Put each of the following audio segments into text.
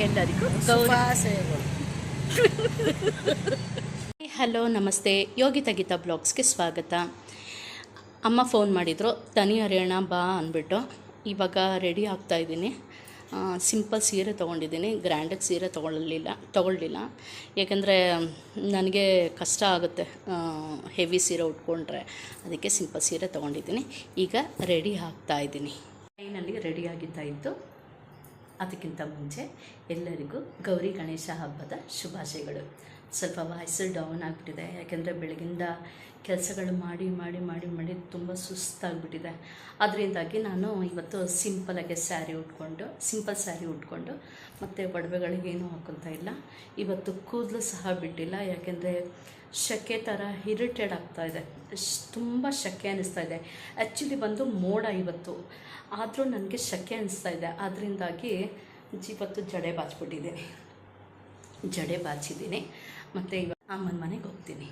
ಶುಭಾಶಯಗಳು ಹಲೋ ನಮಸ್ತೆ. ಯೋಗಿತ ಗೀತಾ ಬ್ಲಾಗ್ಸ್ಗೆ ಸ್ವಾಗತ. ಅಮ್ಮ ಫೋನ್ ಮಾಡಿದರು ತನಿ ಹರಿಯೋಣ ಬಾ ಅಂದ್ಬಿಟ್ಟು. ಇವಾಗ ರೆಡಿ ಆಗ್ತಾ ಇದ್ದೀನಿ. ಸಿಂಪಲ್ ಸೀರೆ ತೊಗೊಂಡಿದ್ದೀನಿ. ಗ್ರ್ಯಾಂಡಾಗಿ ಸೀರೆ ತೊಗೊಳ್ಳಲಿಲ್ಲ ತೊಗೊಳ್ಳಿಲ್ಲ. ಏಕೆಂದರೆ ನನಗೆ ಕಷ್ಟ ಆಗುತ್ತೆ ಹೆವಿ ಸೀರೆ ಉಟ್ಕೊಂಡ್ರೆ. ಅದಕ್ಕೆ ಸಿಂಪಲ್ ಸೀರೆ ತೊಗೊಂಡಿದ್ದೀನಿ. ಈಗ ರೆಡಿ ಆಗ್ತಾ ಇದ್ದೀನಿ. ಫೈನಲ್ಲಿ ರೆಡಿ ಆಗಿದ್ದಾಯಿತು. ಇತ್ತು ಅದಕ್ಕಿಂತ ಮುಂಚೆ ಎಲ್ಲರಿಗೂ ಗೌರಿ ಗಣೇಶ ಹಬ್ಬದ ಶುಭಾಶಯಗಳು. ಸ್ವಲ್ಪ ವಾಯ್ಸು ಡೌನ್ ಆಗಿಬಿಟ್ಟಿದೆ. ಯಾಕೆಂದರೆ ಬೆಳಗಿಂದ ಕೆಲಸಗಳು ಮಾಡಿ ಮಾಡಿ ಮಾಡಿ ಮಾಡಿ ತುಂಬ ಸುಸ್ತಾಗಿಬಿಟ್ಟಿದೆ. ಅದರಿಂದಾಗಿ ನಾನು ಇವತ್ತು ಸಿಂಪಲಾಗಿ ಸ್ಯಾರಿ ಉಟ್ಕೊಂಡು ಸಿಂಪಲ್ ಸ್ಯಾರಿ ಉಟ್ಕೊಂಡು ಮತ್ತು ಒಡವೆಗಳಿಗೇನು ಹಾಕೊತಾ ಇಲ್ಲ. ಇವತ್ತು ಕೂದಲು ಸಹ ಬಿಟ್ಟಿಲ್ಲ. ಯಾಕೆಂದರೆ ಶೆಕೆ ಥರ ಇರಿಟೇಡ್ ಆಗ್ತಾ ಇದೆ. ತುಂಬ ಶೆಕೆ ಅನ್ನಿಸ್ತಾ ಇದೆ. ಆ್ಯಕ್ಚುಲಿ ಬಂದು ಮೋಡ ಇವತ್ತು. ಆದರೂ ನನಗೆ ಶೆಕೆ ಅನ್ನಿಸ್ತಾ ಇದೆ. ಅದರಿಂದಾಗಿ ಇವತ್ತು ಜಡೆ ಬಾಚ್ಬಿಟ್ಟಿದ್ದೀನಿ ಜಡೆ ಬಾಚಿದ್ದೀನಿ. ಮತ್ತು ಇವಾಗ ಅಮ್ಮನ ಮನೆಗೆ ಹೋಗ್ತೀನಿ.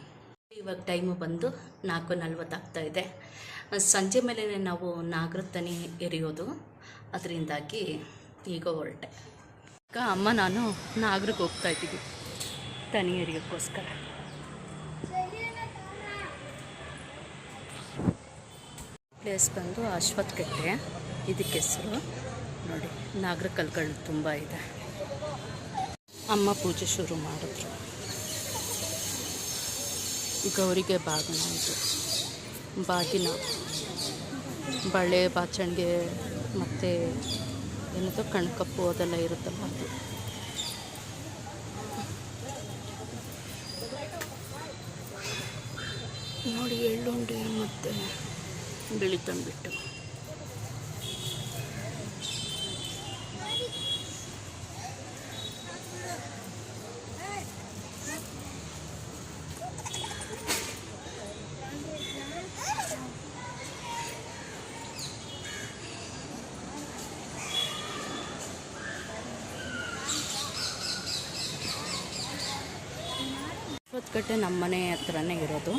ಇವಾಗ ಟೈಮು ಬಂದು ನಾಲ್ಕು ನಲ್ವತ್ತಾಗ್ತಾ ಇದೆ. ಸಂಜೆ ಮೇಲೆ ನಾವು ನಾಗರ ತನಿ ಎರಿಯೋದು. ಅದರಿಂದಾಗಿ ಈಗ ಹೊರಟೆ. ಈಗ ಅಮ್ಮ ನಾನು ನಾಗರಿಗೆ ಹೋಗ್ತಾ ಇದ್ದೀವಿ. ತನಿ ಎರಿಯೋಕ್ಕೋಸ್ಕರ. ಪ್ಲೇಸ್ ಬಂದು ಅಶ್ವತ್ಕಟ್ಟೆ ಇದಕ್ಕೆ ಹೆಸರು. ನೋಡಿ ನಾಗರ ಕಲ್ಗಳು ತುಂಬ ಇದೆ. ಅಮ್ಮ ಪೂಜೆ ಶುರು ಮಾಡಿದ್ರು. ಗೌರಿಗೆ ಬಾಗಿನ ಇದು ಬಾಗಿನ, ಬಳೆ, ಬಾಚಣಿಗೆ ಮತ್ತು ಏನದು, ಕಣ್ಕಪ್ಪು ಅದೆಲ್ಲ ಇರುತ್ತಲ್ಲ ಅದು. ನೋಡಿ, ಎಳ್ಳುಂಡೆ ಮತ್ತು ಬಿಳಿ ತಂದುಬಿಟ್ಟು ಕಟ್ಟೆ ನಮ್ಮ ಮನೆ ಹತ್ರನೇ ಇರೋದು.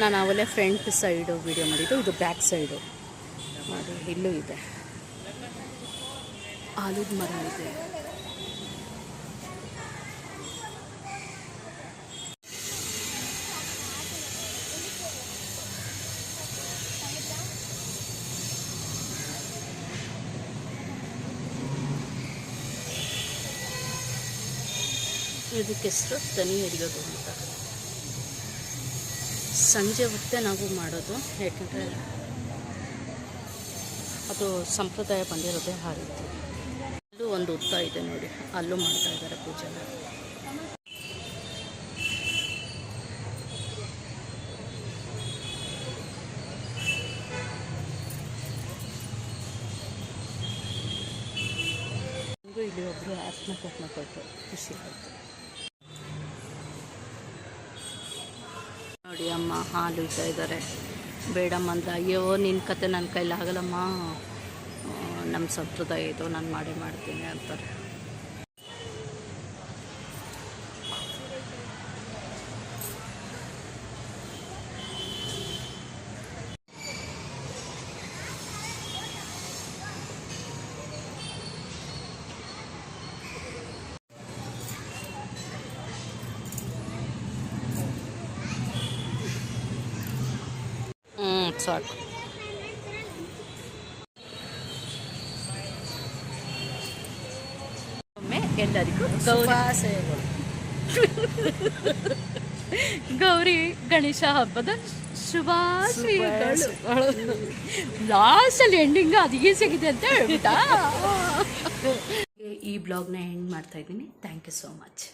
ನಾನು ಆವಲೇ ಫ್ರಂಟ್ ಸೈಡು ವಿಡಿಯೋ ಮಾಡಿದ್ದು. ಇದು ಬ್ಯಾಕ್ ಸೈಡು ನೋಡಿ, ಇಲ್ಲೂ ಇದೆ. ಆಲೂದ ಮರ ಇದೆ. ಇದಕ್ಕೆಷ್ಟು ತನಿ ಹಿಡಿಯೋದು ಅಂತ. ಸಂಜೆ ಹೊತ್ತೆ ನಾವು ಮಾಡೋದು, ಯಾಕೆಂದರೆ ಅದು ಸಂಪ್ರದಾಯ ಬಂದಿರೋದೇ ಆ ರೀತಿ. ಅಲ್ಲೂ ಒಂದು ಉತ್ತ ಇದೆ ನೋಡಿ, ಅಲ್ಲೂ ಮಾಡ್ತಾ ಇದ್ದಾರೆ ಪೂಜೆನ ಇಲ್ಲಿ ಒಬ್ಬರು ಆತ್ಮಕರ್ಮ ಕೊಟ್ಟರು ಖುಷಿ ಆಯಿತು ನೋಡಿ ಅಮ್ಮ, ಹಾಲು ಇಡ್ತಾ ಇದ್ದಾರೆ. ಬೇಡಮ್ಮ ಅಂದ್ರೆ, ಅಯ್ಯೋ ನಿನ್ನ ಕತೆ ನನ್ನ ಕೈಲಾಗಲ್ಲಮ್ಮ. ನಮ್ಮ ಸಂಪ್ರದಾಯ ಇದು, ನಾನು ಮಾಡೇ ಮಾಡ್ತೀನಿ ಅಂತಾರೆ. ಸಾಕು. ಒಮ್ಮೆ ಎಲ್ಲರಿಗೂ ಗೌರಿ ಶುಭಾಶಯಗಳು ಗೌರಿ ಗಣೇಶ ಹಬ್ಬದ ಶುಭಾಶಯಗಳು ಲಾಸ್ಟಲ್ಲಿ ಎಂಡಿಂಗ್ ಅದು ಸಿಗಿದೆ ಅಂತ ಹೇಳ್ಬಿಟ್ಟ. ಈ ಬ್ಲಾಗ್ನ ಎಂಡ್ ಮಾಡ್ತಾ ಇದ್ದೀನಿ. Thank you so much